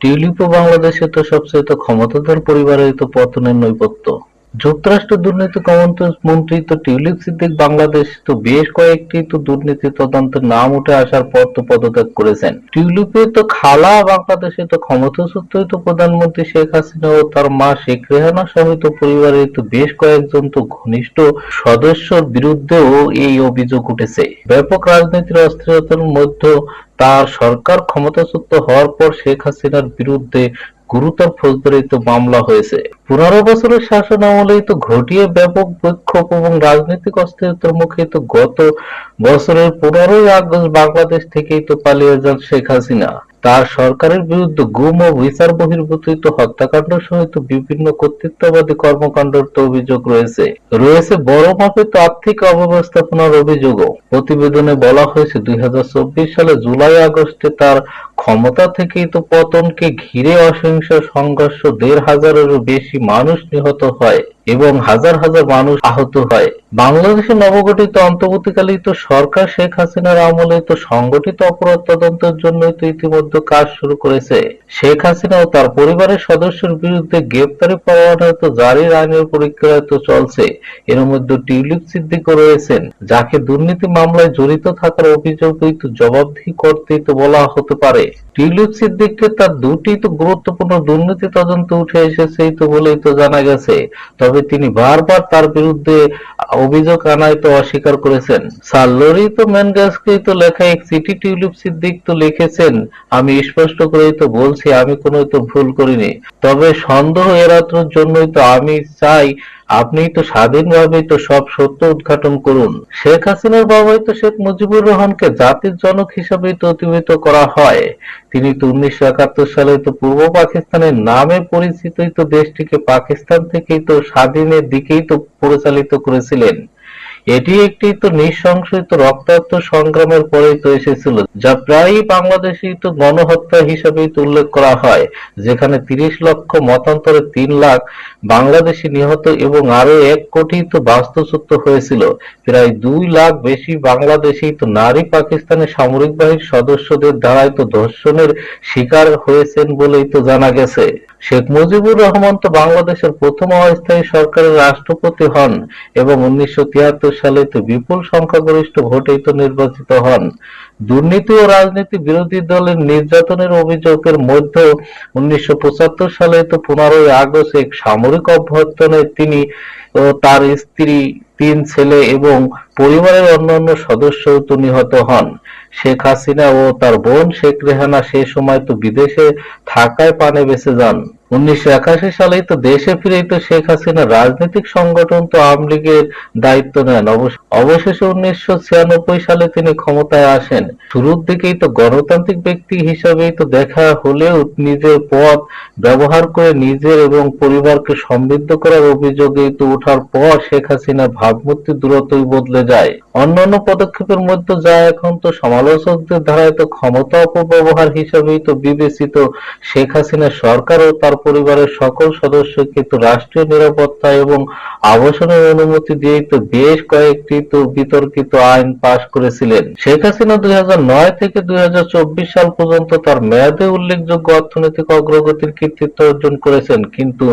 টিউলিপও বাংলাদেশে তো সবচেয়ে তো ক্ষমতাধর পরিবারের তো পতনের নৈপথ্য। যুক্তরাষ্ট্র দুর্নীতি কমন্ত্রী মন্ত্রী তো টিউলিপ সিদ্দিক বাংলাদেশ তো বেশ কয়েকটি তো দুর্নীতি তদন্তের নাম উঠে আসার পর তো পদত্যাগ করেছেন। টিউলিপে তো খালা, বাংলাদেশে তো ক্ষমতাসূত্রই তো প্রধানমন্ত্রী শেখ হাসিনা ও তার মা শেখ রেহানা সহ তো পরিবারের তো বেশ কয়েকজন তো ঘনিষ্ঠ সদস্যর বিরুদ্ধেও এই অভিযোগ উঠেছে। ব্যাপক রাজনীতির অস্থিরতার মধ্যে তার সরকার ক্ষমতাচ্যুত হওয়ার পর শেখ হাসিনার বিরুদ্ধে গুরুতর ফৌজদারি তো মামলা হয়েছে। পনেরো বছরের শাসন আমলেই তো ঘটিয়ে ব্যাপক বিক্ষোভ এবং রাজনৈতিক অস্থিরতার মুখে তো গত বছরের পনেরোই আগস্ট বাংলাদেশ থেকেই তো পালিয়ে যান শেখ হাসিনা। তার সরকারের বিরুদ্ধে গুম ও বিচার বহির্ভূত হত্যাকাণ্ড সহিত বিভিন্ন কর্তৃত্ববাদী কর্মকাণ্ডের তো অভিযোগ রয়েছে। রয়েছে বড় মাপে আর্থিক অব্যবস্থাপনার অভিযোগও। প্রতিবেদনে বলা হয়েছে, দুই হাজার চব্বিশ সালে জুলাই আগস্টে তার ক্ষমতা থেকেই তো পতনকে ঘিরে অসহিংস সংঘর্ষ দেড় হাজারেরও বেশি মানুষ নিহত হয় এবং হাজার হাজার মানুষ আহত হয়। বাংলাদেশে নবগঠিত অন্তর্বর্তীকালীন তো সরকার শেখ হাসিনার আমলে তো সংগঠিত অপরাধ তদন্তের জন্য তো ইতিমধ্যে কাজ শুরু করেছে। শেখ হাসিনা ও তার পরিবারের সদস্যের বিরুদ্ধে গ্রেপ্তারি পরোয়ানা তো জারির আইনের পরীক্ষা তো চলছে। এর মধ্যে টিউলিপ সিদ্দিকও রয়েছেন, যাকে দুর্নীতি মামলায় জড়িত থাকার অভিযোগ জবাবদিহি করতেই তো বলা হতে পারে। টিউলিপ সিদ্দিককে তার দুটি তো গুরুত্বপূর্ণ দুর্নীতি তদন্ত উঠে এসেছেই তো বলেই তো জানা গেছে। তবে তিনি বারবার তার বিরুদ্ধে অভিযোগ আনায় তো অস্বীকার করেছেন। সাল্লোরি তো ম্যানগাসকে তো লেখা এক চিঠি টিউলিপ সিদ্দিক তো লিখেছেন। আমি স্পষ্ট করেই তো বলছি, আমি কোনো তো ভুল করিনি। তবে সন্দেহ এড়ানোর জন্যই তো আমি চাই আপনি তো স্বাধীনভাবে তো সব সত্য উদ্ঘাটন করুন। শেখ হাসিনার বাবাই তো শেখ মুজিবুর রহমানকে জাতির জনক হিসাবে প্রতিবিত করা হয়। তিনি তো উনিশশো একাত্তর সালে তো পূর্ব পাকিস্তানের নামে পরিচিত তো দেশটিকে পাকিস্তান থেকেই তো স্বাধীনের দিকেই তো পরিচালিত করেছিলেন। এটি একটি তো নিঃসংশয়িত রক্তাক্ত সংগ্রামের পরেই তো এসেছিল, যা প্রায়ই বাংলাদেশি তো গণহত্যা হিসেবেই তো উল্লেখ করা হয়, যেখানে তিরিশ লক্ষ, মতান্তরে তিন লাখ বাংলাদেশি নিহত এবং আরও এক কোটি তো বাস্তুচ্যুত হয়েছিল। প্রায় দুই লাখ বেশি বাংলাদেশি তো নারী পাকিস্তানের সামরিক বাহিনীর সদস্যদের দ্বারাই তো ধর্ষণের শিকার হয়েছেন বলেই তো জানা গেছে। শেখ মুজিবুর রহমান তো বাংলাদেশের প্রথম অস্থায়ী সরকারের রাষ্ট্রপতি হন এবং উনিশশো তিয়াত্তর সালে তো বিপুল সংখ্যাগরিষ্ঠ ভোটেই তো নির্বাচিত হন। দুর্নীতি ও রাজনীতি বিরোধী দলের নির্যাতনের অভিযোগের মধ্যে উনিশশো পঁচাত্তর সালে তো পনেরোই আগস্ট এক সামরিক অভ্যর্থনে তিনি ও তার স্ত্রী, তিন ছেলে এবং পরিবারের অন্যান্য সদস্য তো নিহত হন। শেখ হাসিনা ও তার বোন শেখ রেহানা সে সময় তো বিদেশে থাকায় পানে বেঁচে যান। উনিশশো একাশি সালেই তো দেশে ফিরেই তো শেখ হাসিনা রাজনৈতিক সংগঠন তো আওয়ামী লীগের দায়িত্ব নেন। অবশেষে উনিশশো ছিয়ানব্বই সালে তিনি ক্ষমতায় আসেন। শুরুর দিকেই তো গণতান্ত্রিক ব্যক্তি হিসাবেই তো দেখা হলেও নিজের পদ ব্যবহার করে নিজের এবং পরিবারকে সমৃদ্ধ করার অভিযোগেই তো ওঠার পর শেখ হাসিনা ভাবমূর্তি দ্রুতই বদলে যায়। অন্যান্য পদক্ষেপের মধ্যে যা এখন তো সমালোচকদের ধারায় তো ক্ষমতা অপব্যবহার হিসাবেই তো বিবেচিত শেখ হাসিনা সরকার ও তার পরিবারের সকল সদস্যকে তো রাষ্ট্রীয় নিরাপত্তা এবং আবাসনের অনুমতি দিয়েই তো বেশ কয়েকটি তো বিতর্কিত আইন পাশ করেছিলেন। শেখ হাসিনা দুই হাজার নয় থেকে দুই হাজার চব্বিশ সাল পর্যন্ত তার মেয়াদে উল্লেখযোগ্য অর্থনৈতিক অগ্রগতির কৃতিত্ব অর্জন করেছেন। কিন্তু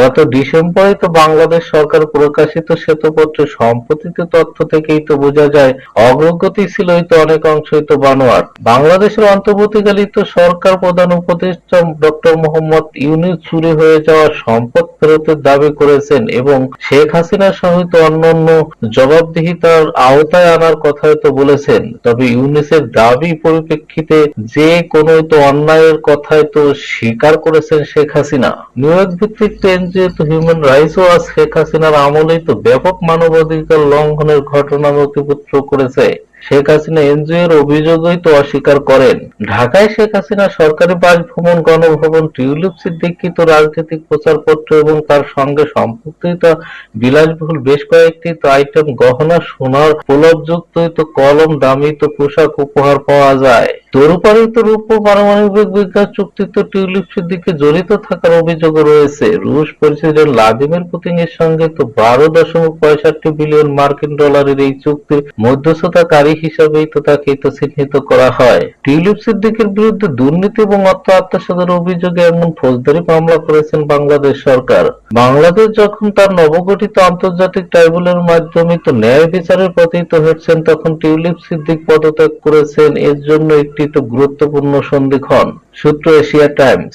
গত ডিসেম্বরে তো বাংলাদেশ সরকার প্রকাশিত শ্বেতপত্র সম্পত্তিতে তথ্য থেকেই তো বোঝা যায়, অগ্রগতি ছিল তো অনেক অংশই তো বানোয়াট। বাংলাদেশের অন্তর্বর্তীকালীন তো সরকার প্রধান উপদেষ্টা ডক্টর মোহাম্মদ ইউনুস চুরি হয়ে যাওয়া সম্পদ ফেরতের দাবি করেছেন এবং শেখ হাসিনা সহিত অন্যান্য জবাবদিহিতার আওতায় আনার কথা তো বলেছেন। তবে ইউনিসের দাবি পরিপ্রেক্ষিতে যে কোনো তো অন্যায়ের কথাই তো স্বীকার করেছেন শেখ হাসিনা। নিউ ইয়র্ক ভিত্তিক এনজিও তো হিউম্যান রাইটস ওয়াচ শেখ হাসিনার আমলেই তো ব্যাপক মানবাধিকার লঙ্ঘনের ঘটনা নথিভুক্ত করেছে। শেখ হাসিনা এনজিও এর অভিযোগই তো অস্বীকার করেন। ঢাকায় শেখ হাসিনা সরকারি বাসভবন, গণভবন, টিউলিপ সিদ্দিকিত রাজনৈতিক প্রচারপত্র এবং তার সঙ্গে সম্পর্কিত বিলাসবহুল বেশ কয়েকটি আইটেম গহনা, সোনার প্রলোভযুক্ত কলম দামিত পোশাক উপহার পাওয়া যায়। তরুপারিত রূপ ও পারমাণবিক বিজ্ঞান চুক্তি তো টিউলিপ সিদ্দিকে জড়িত থাকার অভিযোগ রয়েছে। রুশ প্রেসিডেন্ট ভ্লাদিমির পুতিনের সঙ্গে তো বারো দশমিক পঁয়ষট্টি বিলিয়ন মার্কিন ডলারের এই চুক্তির মধ্যস্থতাকারী হিসাবেই তো তাকে তো চিহ্নিত করা হয়। টিউলিপ সিদ্দিকের বিরুদ্ধে দুর্নীতি এবং অর্থ আত্মসাতের অভিযোগে এমন ফৌজদারি মামলা করেছেন বাংলাদেশ সরকার। বাংলাদেশ যখন তার নবগঠিত আন্তর্জাতিক ট্রাইব্যুনালের মাধ্যমে তো ন্যায় বিচারের পতিত হচ্ছেন, তখন টিউলিপ সিদ্দিক পদত্যাগ করেছেন। এর জন্য একটি তো গুরুত্বপূর্ণ সন্ধিক্ষণ সূত্র এশিয়া টাইমস।